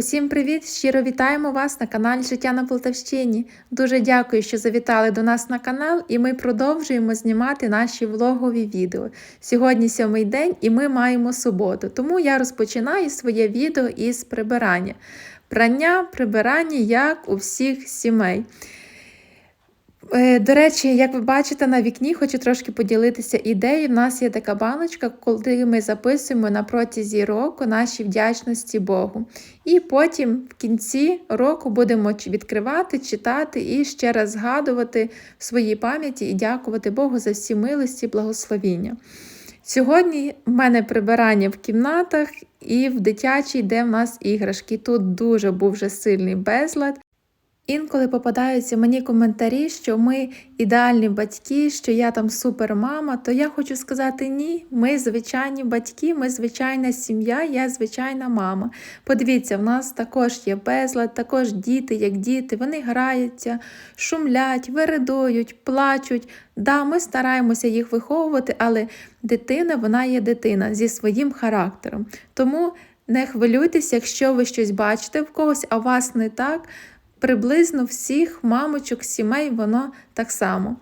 Усім привіт! Щиро вітаємо вас на каналі Життя на Полтавщині. Дуже дякую, що завітали до нас на канал, і ми продовжуємо знімати наші влогові відео. Сьогодні сьомий день і ми маємо суботу, тому я розпочинаю своє відео із прибирання. Прання, прибирання, як у всіх сімей. Е, До речі, як ви бачите на вікні, хочу трошки поділитися ідеєю. У нас є така баночка, коли ми записуємо на протязі року наші вдячності Богу. І потім в кінці року будемо відкривати, читати і ще раз згадувати в своїй пам'яті і дякувати Богу за всі милості, і благословіння. Сьогодні в мене прибирання в кімнатах і в дитячій, де в нас іграшки. Тут дуже був вже сильний безлад. Інколи попадаються мені коментарі, що ми ідеальні батьки, що я там супермама, то я хочу сказати ні, ми звичайні батьки, ми звичайна сім'я, я звичайна мама. Подивіться, в нас також є безлад, також діти, як діти, вони граються, шумлять, вередують, плачуть. Да, ми стараємося їх виховувати, але дитина вона є дитина зі своїм характером. Тому не хвилюйтесь, якщо ви щось бачите в когось, а у вас не так приблизно всіх мамочок, сімей воно так само.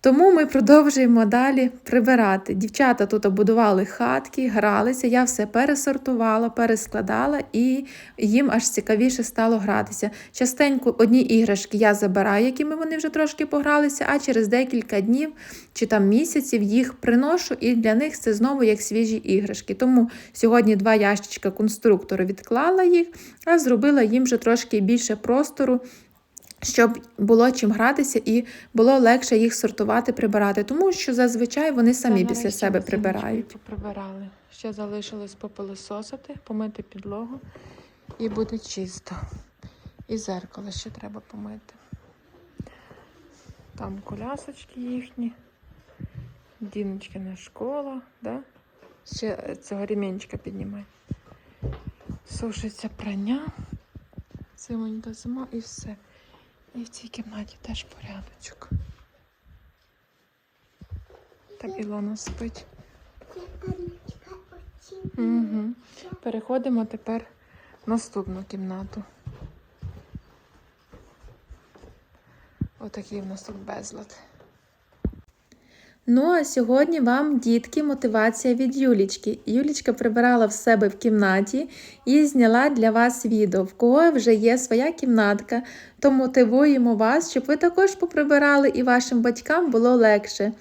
Тому ми продовжуємо далі прибирати. Дівчата тут будували хатки, гралися, я все пересортувала, перескладала, і їм аж цікавіше стало гратися. Частенько одні іграшки я забираю, якими вони вже трошки погралися, а через декілька днів чи там місяців їх приношу, і для них це знову як свіжі іграшки. Тому сьогодні два ящичка конструктору відклала їх, а зробила їм вже трошки більше простору щоб було чим гратися і було легше їх сортувати, прибирати, тому що зазвичай вони самі Та, після себе прибирають. Прибирали. Ще залишилось попилисосити, помити підлогу і буде чисто. І зеркало ще треба помити. Там колясочки їхні, Діночкина школа, да? Ще цього ремінчика піднімай. Сушиться прання, зимонька зима і все. І в цій кімнаті теж порядочок. Там Ілона спить. Угу. Переходимо тепер в наступну кімнату. Отакий в нас тут безлад. Ну а сьогодні вам, дітки, мотивація від Юлічки. Юлічка прибирала в себе в кімнаті і зняла для вас відео, в кого вже є своя кімнатка, то мотивуємо вас, щоб ви також поприбирали і вашим батькам було легше.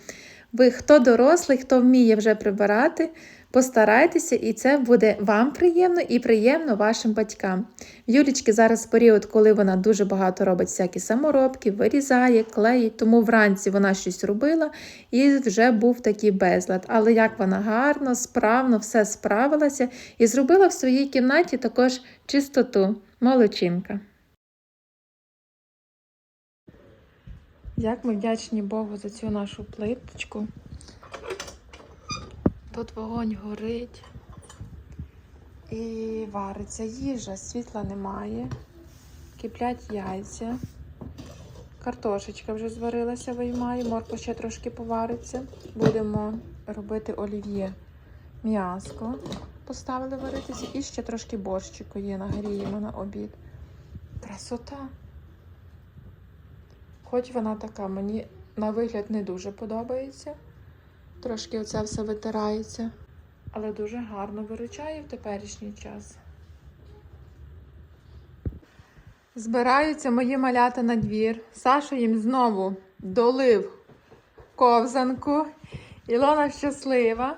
Ви хто дорослий, хто вміє вже прибирати, постарайтеся, і це буде вам приємно і приємно вашим батькам. Юлічки зараз період, коли вона дуже багато робить всякі саморобки, вирізає, клеїть, тому вранці вона щось робила і вже був такий безлад. Але як вона гарно, справно все справилася і зробила в своїй кімнаті також чистоту. Молодчинка. Як ми вдячні Богу за цю нашу плиточку. Тут вогонь горить і вариться їжа, світла немає, киплять яйця. Картошечка вже зварилася, виймаю, морква ще трошки повариться. Будемо робити олів'є м'яско. Поставили варитися і ще трошки борщику є, нагріємо на обід. Красота! Хоч вона така, мені на вигляд не дуже подобається. Трошки оце все витирається. Але дуже гарно виручає в теперішній час. Збираються мої малята на двір. Саша їм знову долив ковзанку. Ілона щаслива.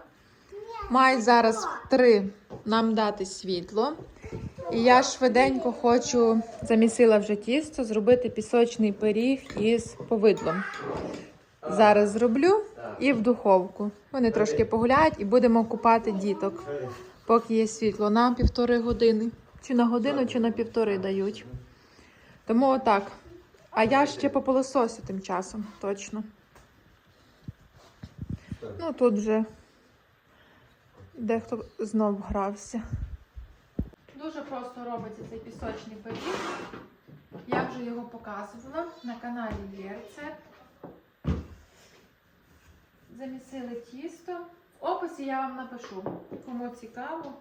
Мають зараз три нам дати світло. І я швиденько хочу, замісила вже тісто, зробити пісочний пиріг із повидлом. Зараз зроблю і в духовку. Вони трошки погуляють і будемо купати діток, поки є світло. На півтори години. Чи на годину, чи на півтори дають. Тому отак. А я ще по пилососю тим часом, точно. Ну тут вже дехто знов грався. Дуже просто робиться цей пісочний пиріг. Я вже його показувала. На каналі є рецепт. Замісили тісто. В описі я вам напишу, кому цікаво.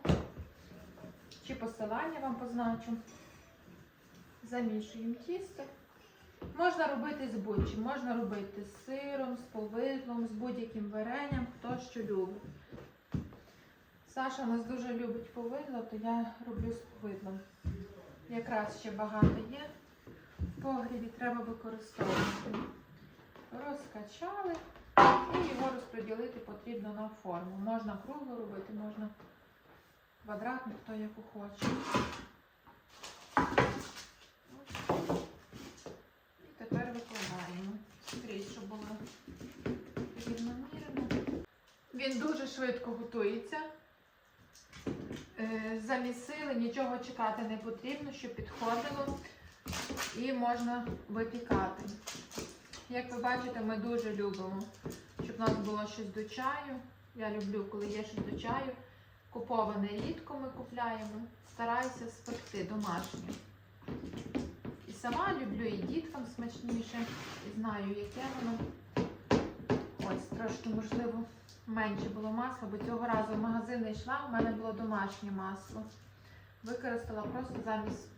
чи посилання вам позначу. Замішуємо тісто. Можна робити з будь-чим, можна робити з сиром, з повидлом, з будь-яким варенням, хто що любить. Саша у нас дуже любить повидло, то я роблю з повидлом. Якраз ще багато є. В погрібі треба використовувати. Розкачали і його розподілити потрібно на форму. Можна кругло робити, можна квадратну, хто яку хоче. І тепер викладаємо скрізь, щоб було рівномірно. Він дуже швидко готується. Е, Замісили, нічого чекати не потрібно, щоб підходило і можна випікати. Як ви бачите, ми дуже любимо, щоб у нас було щось до чаю. Я люблю, коли є щось до чаю. Куповане рідко ми купляємо. Стараюся спекти домашнє. І сама люблю, і діткам смачніше, і знаю, яке воно. Ось, трошки, можливо, менше було масла, бо цього разу в магазин йшла, у мене було домашнє масло. Використала просто замість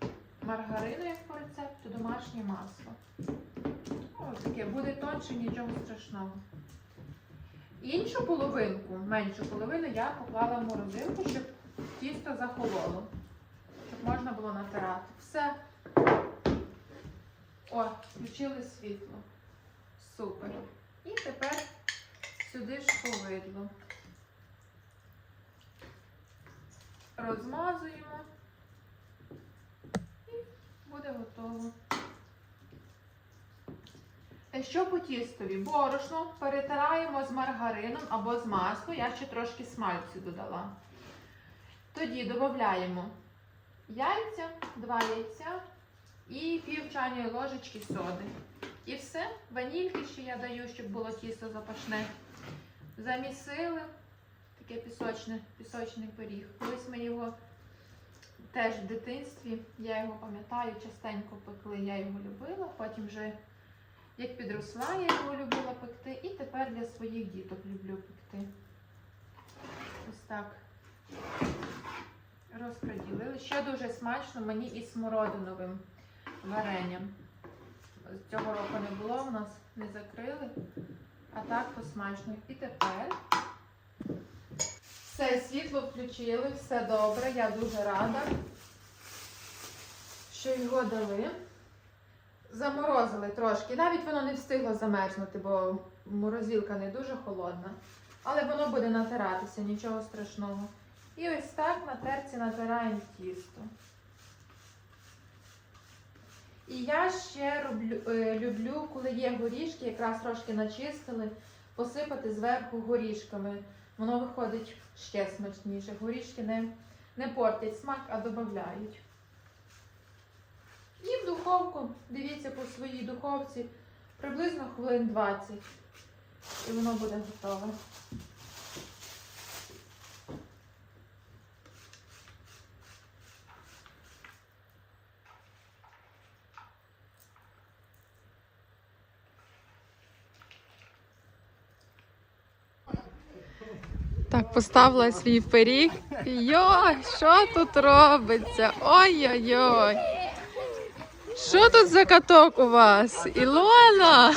маргарину, як по рецепту, домашнє масло. Ось таке, буде тонше, нічого страшного. Іншу половинку, меншу половину, я поклала в морозилку, щоб тісто захололо, щоб можна було натирати. Все. О, включили світло. Супер. І тепер сюди ж повидло. Розмазуємо і буде готово. Е, Що по тістові? Борошно перетираємо з маргарином або з маслом. Я ще трошки смальцю додала. Тоді додаємо яйця, два яйця і пів чайної ложечки соди. І все. Ванільки ще я даю, щоб було тісто запашне. Замісили. Таке пісочне, пісочний пиріг. Колись ми його теж в дитинстві, я його пам'ятаю, частенько пекли, я його любила, потім вже як підросла, я його любила пекти, і тепер для своїх діток люблю пекти. Ось так. Розподілили. Ще дуже смачно мені із смородиновим варенням. Цього року не було, в нас не закрили, а так то смачно. І тепер все, світло включили, все добре, я дуже рада, що його дали. Заморозили трошки. Навіть воно не встигло замерзнути, бо морозилка не дуже холодна. Але воно буде натиратися, нічого страшного. І ось так на терці натираємо тісто. І я ще роблю, е, люблю, коли є горішки, якраз трошки начистили, посипати зверху горішками. Воно виходить ще смачніше. Горішки не, не портять смак, а додають. І в духовку, дивіться по своїй духовці, приблизно хвилин 20. І воно буде готове. Так, поставила свій пиріг. Йой, що тут робиться? Ой-ой-ой. Що тут за каток у вас? Ілона?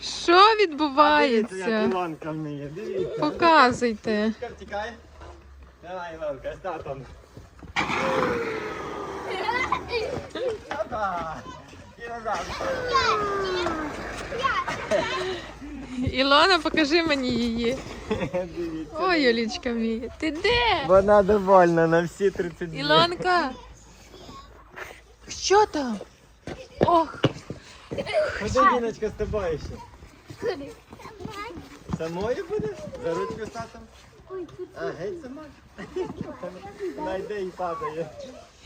Що відбувається? Іванка вміє, дивіться. Показуйте. Іванка. Давай, Іванка, з татом. Ілона, покажи мені її. Ой, Олічка мій. Ти де? Вона довольна на всі 32. Ілонка. Що там? Ох, Ходи, Діночка, з тобою ще. Самою будеш? За ручку з татом? А, геть сама? Вона йде і падає.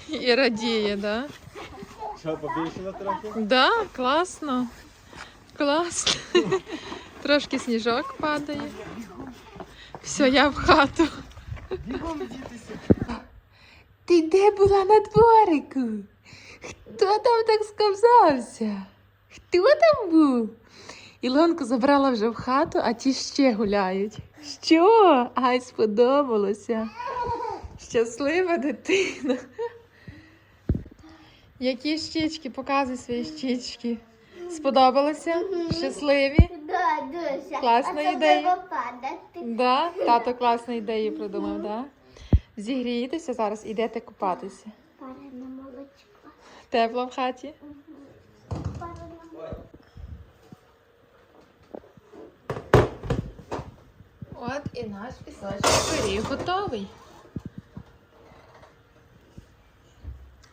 і радіє, да? Що, побільшила трохи? Да, класно. Класно. Трошки сніжок падає. Все, я в хату. Бігом дітися. Ти де була на дворику? Хто там так сказався? Хто там був? Ілонку забрала вже в хату, а ті ще гуляють. Що? Ай, сподобалося. Щаслива дитина. Які щічки? Показуй свої щічки. Сподобалося? Щасливі? Класна ідея. Да? Тато класну ідею придумав, да? Зігрієтеся зараз, ідете купатися. Тепло в хаті? От і наш пісочний пиріг готовий.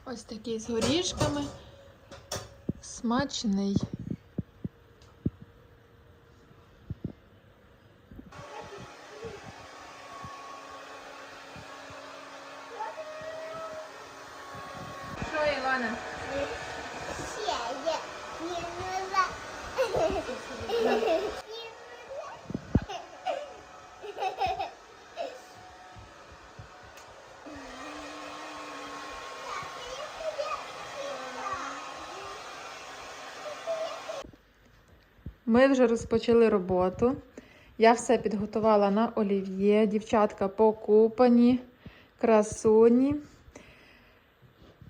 Ось такий з горішками. Смачний. Що, Ілона? Ще є. Їнула. Ми вже розпочали роботу. Я все підготувала на олів'є. Дівчатка покупані, красуні.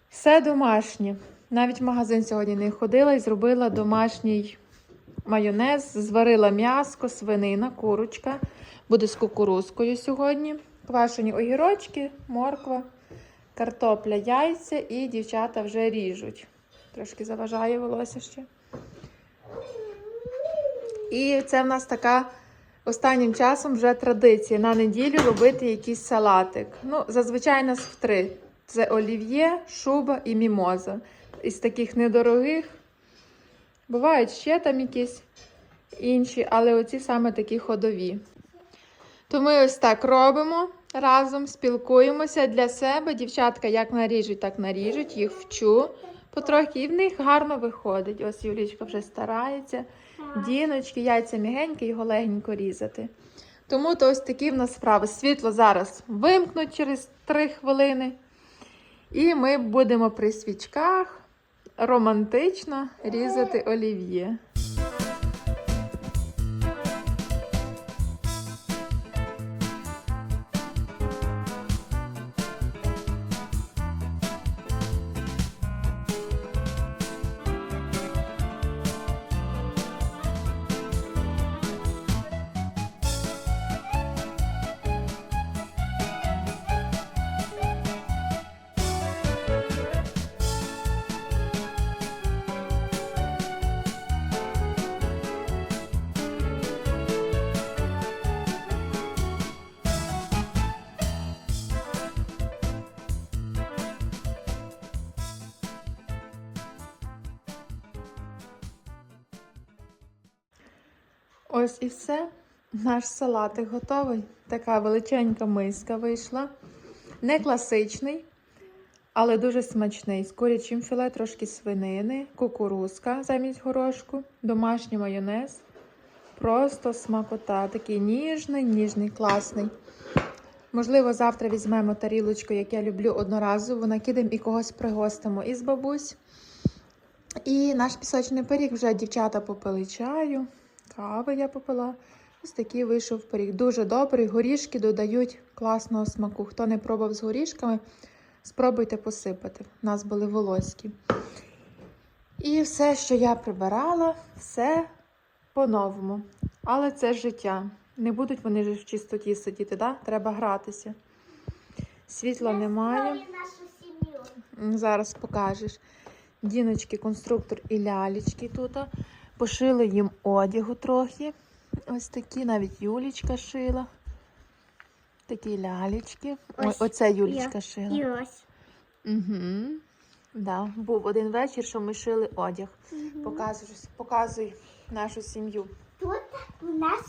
Все домашнє. Навіть в магазин сьогодні не ходила і зробила домашній майонез, зварила м'яско, свинина, курочка. Буде з кукурузкою сьогодні. Квашені огірочки, морква, картопля, яйця і дівчата вже ріжуть. Трошки заважає волосся ще. І це в нас така останнім часом вже традиція на неділю робити якийсь салатик. Ну, зазвичай нас в три: це олів'є, шуба і мімоза. Із таких недорогих. Бувають ще там якісь інші, але оці саме такі ходові. То ми ось так робимо разом, спілкуємося для себе. Дівчатка як наріжуть, так наріжуть, їх вчу потрохи, і в них гарно виходить. Ось Юлічка вже старається. Діночки, яйця мігенькі, його легенько різати. Тому то ось такі в нас справи. Світло зараз вимкнуть через 3 хвилини. І ми будемо при свічках романтично різати олів'є. Ось і все. Наш салатик готовий. Така величенька миска вийшла. Не класичний, але дуже смачний. З курячим філе, трошки свинини, кукурузка замість горошку, домашній майонез. Просто смакота. Такий ніжний, ніжний, класний. Можливо, завтра візьмемо тарілочку, як я люблю, одноразову, накидаємо і когось пригостимо із бабусь. І наш пісочний пиріг вже дівчата попили чаю, кави я попила. Ось такий вийшов пиріг. Дуже добрий. Горішки додають класного смаку. Хто не пробував з горішками, спробуйте посипати. У нас були волоські. І все, що я прибирала, все по-новому. Але це життя. Не будуть вони ж в чистоті сидіти, да? треба гратися. Світла немає. Зараз покажеш. Діночки, конструктор і лялечки тут. Пошили їм одягу трохи. Ось такі, навіть Юлічка шила. Такі лялечки. Ось оце Юлічка І шила. ось. Угу. Да. Був один вечір, що ми шили одяг. Показуй, показуй нашу сім'ю. Тут у нас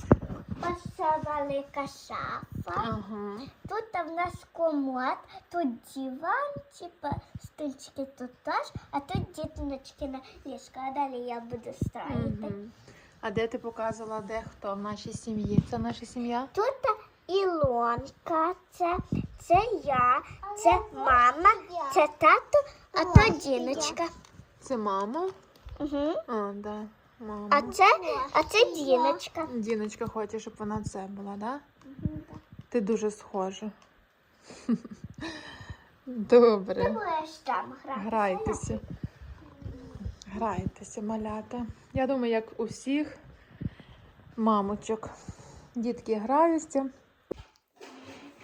ось велика шафа. Ага. Тут в нас комод, тут диван, типа стульчики тут теж, а тут діточки на ліжко. А далі я буду строїти. Мгм. А де ти показувала, де хто в нашій сім'ї? Це наша сім'я? Тут Ілонка, це, це я, це мама, це тато, а то діночка. Це мама. Угу. А, да. Мама. А це, а це діночка. Діночка хоче, щоб вона це була, да? Ти дуже схожа. Добре. Будеш там грати. Грайтеся. Грайтеся, малята. Я думаю, як у всіх мамочок. Дітки граються.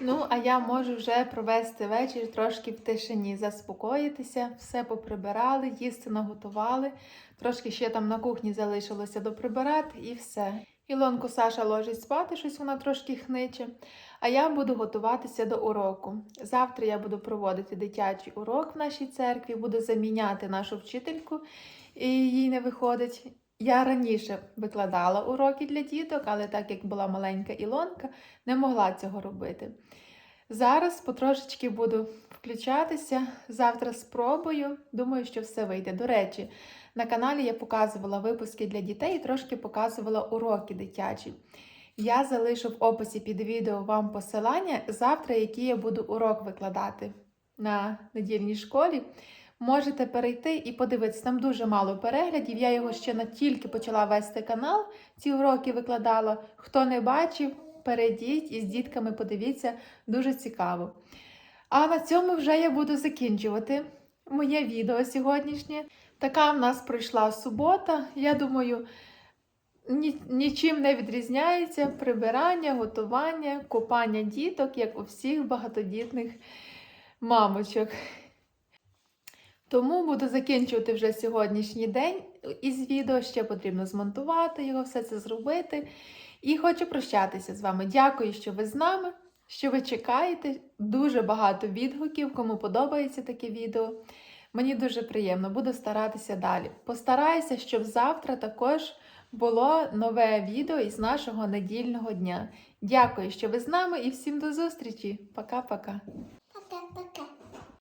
Ну, а я можу вже провести вечір трошки в тишині, заспокоїтися, все поприбирали, їсти наготували. Трошки ще там на кухні залишилося доприбирати і все. Ілонку Саша ложить спати, щось вона трошки хниче. А я буду готуватися до уроку. Завтра я буду проводити дитячий урок в нашій церкві, буду заміняти нашу вчительку, і їй не виходить. Я раніше викладала уроки для діток, але так як була маленька Ілонка, не могла цього робити. Зараз потрошечки буду включатися. Завтра спробую. Думаю, що все вийде. До речі, на каналі я показувала випуски для дітей і трошки показувала уроки дитячі. Я залишу в описі під відео вам посилання завтра, який я буду урок викладати на недільній школі. Можете перейти і подивитися. Там дуже мало переглядів. Я його ще на тільки почала вести канал. Ці уроки викладала. Хто не бачив, перейдіть і з дітками подивіться, дуже цікаво. А на цьому вже я буду закінчувати моє відео сьогоднішнє. Така в нас пройшла субота. Я думаю, нічим не відрізняється прибирання, готування, купання діток, як у всіх багатодітних мамочок. Тому буду закінчувати вже сьогоднішній день із відео. Ще потрібно змонтувати його, все це зробити. І хочу прощатися з вами. Дякую, що ви з нами, що ви чекаєте. Дуже багато відгуків, кому подобається таке відео. Мені дуже приємно, буду старатися далі. Постараюся, щоб завтра також було нове відео із нашого недільного дня. Дякую, що ви з нами і всім до зустрічі. Пока-пока.